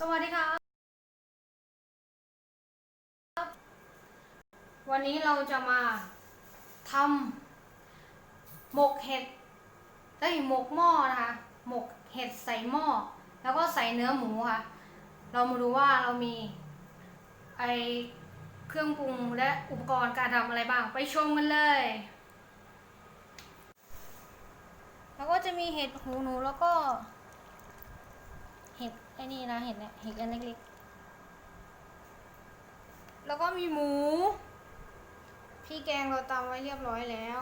สวัสดีครับ วันนี้เราจะมาทำหมกเห็ดเอ้หมกหม้อนะคะ หมกเห็ดใส่หม้อ แล้วก็ใส่เนื้อหมูค่ะ เรามาดูว่าเรามีไอเครื่องปรุงและอุปกรณ์การทำอะไรบ้าง ไปชมกันเลย แล้วก็จะมีเห็ดหูหนูแล้วก็เห็ด ไอ้นี่นะเห็ดเนี่ยเห็ดอันเล็กๆ แล้วก็มีหมู พี่แกงเราตำไว้เรียบร้อยแล้ว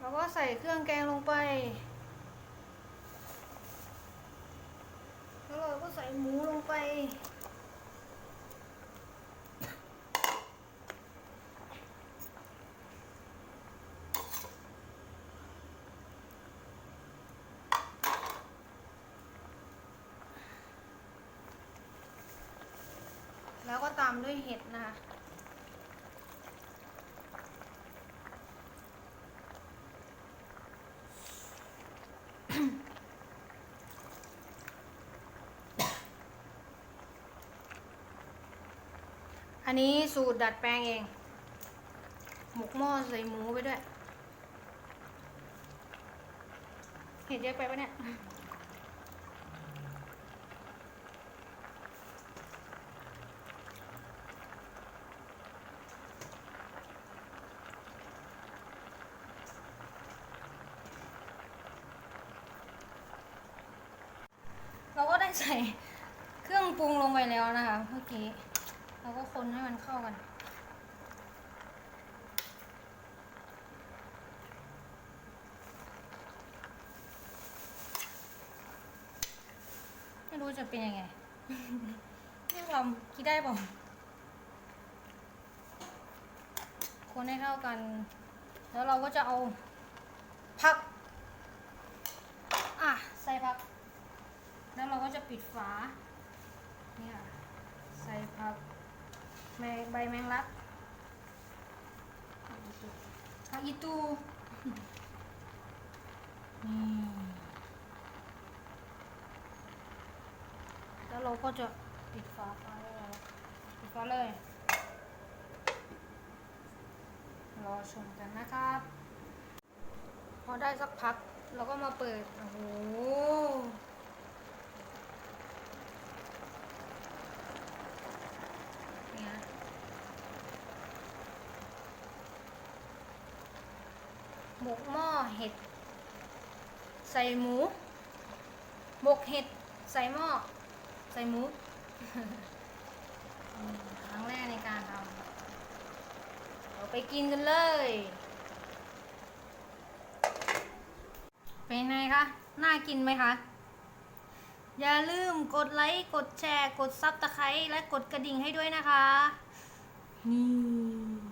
แล้วก็ใส่เครื่องแกงลงไป แล้วเราก็ใส่หมูลงไป แล้วก็ตามด้วยเห็ดนะคะอันนี้สูตรดัดแปลงเอง หมกหม้อใส่หมูไปด้วย เห็ดเยอะไปปะเนี่ย เราก็ได้ ใส่เครื่องปรุงลงไปแล้วนะคะเมื่อกี้เราก็คนให้มันเข้ากัน ไม่รู้จะเป็นยังไงไม่ทำคิดได้เปล่าคนให้เข้ากัน แล้วเราก็จะเอาผัก อะ ใส่ผัก แล้วเรา ก็จะปิดฝาเนี่ยใส่ผักแมงใบแมงลักผักอีตูนี่แล้วเราก็จะปิดฝาฝาเลยปิดฝาเลยรอชมกันนะครับ พอได้สักพักเราก็มาเปิด โอ้โห เนี่ย หมกหม้อเห็ด ใส่หมู หมกเห็ด ใส่หม้อ ใส่หมู ครั้งแรกในการทำเราไปกินกันเลย เป็นไงคะ น่ากินไหมคะ อย่าลืมกดไลค์ กดแชร์ กดซับตะไคร้และกดกระดิ่งให้ด้วยนะคะ นี่